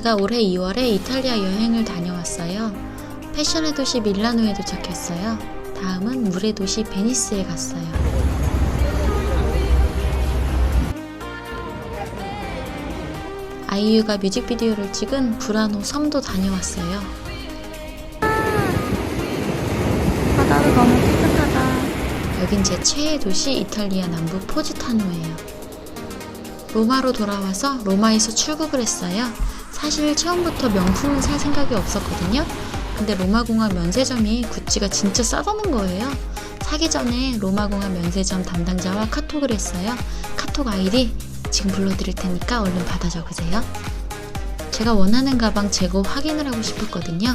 제가 올해 2월에 이탈리아 여행을 다녀왔어요. 패션의 도시 밀라노에 도착했어요. 다음은 물의 도시 베니스에 갔어요. 아이유가 뮤직비디오를 찍은 브라노 섬도 다녀왔어요. 바다도 너무 깨끗하다. 여긴 제 최애 도시 이탈리아 남부 포지타노예요. 로마로 돌아와서 로마에서 출국을 했어요. 사실 처음부터 명품을 살 생각이 없었거든요. 근데 로마공항 면세점이 구찌가 진짜 싸다는 거예요. 사기 전에 로마공항 면세점 담당자와 카톡을 했어요. 카톡 아이디 지금 불러드릴 테니까 얼른 받아 적으세요. 제가 원하는 가방 재고 확인을 하고 싶었거든요.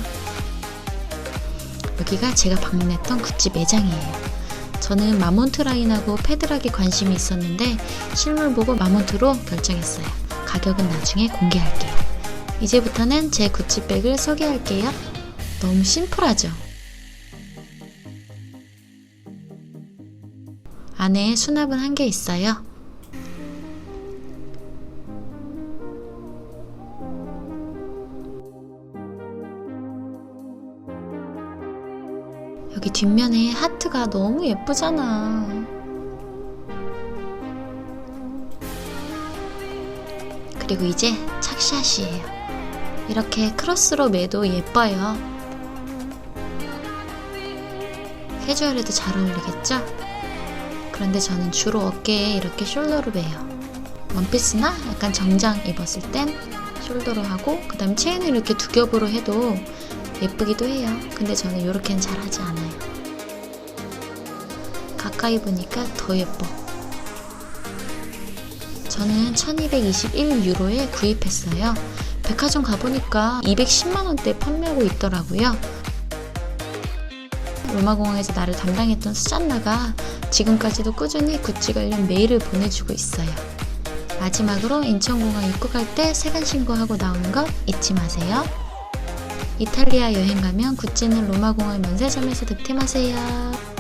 여기가 제가 방문했던 구찌 매장이에요. 저는 마몬트 라인하고 패드락에 관심이 있었는데 실물 보고 마몬트로 결정했어요. 가격은 나중에 공개할게요. 이제부터는 제 구찌백을 소개할게요. 너무 심플하죠? 안에 수납은 한 개 있어요. 여기 뒷면에 하트가 너무 예쁘잖아. 그리고 이제 착샷이에요. 이렇게 크로스로 매도 예뻐요. 캐주얼에도 잘 어울리겠죠? 그런데 저는 주로 어깨에 이렇게 숄더로 매요. 원피스나 약간 정장 입었을 땐 숄더로 하고 그 다음 체인을 이렇게 두 겹으로 해도 예쁘기도 해요. 근데 저는 이렇게는 잘 하지 않아요. 가까이 보니까 더 예뻐. 저는 1221유로에 구입했어요. 백화점 가보니까 210만원대 판매하고 있더라고요. 로마공항에서 나를 담당했던 수잔나가 지금까지도 꾸준히 구찌 관련 메일을 보내주고 있어요. 마지막으로 인천공항 입국할 때 세관 신고하고 나오는 거 잊지 마세요. 이탈리아 여행 가면 구찌는 로마공항 면세점에서 득템하세요.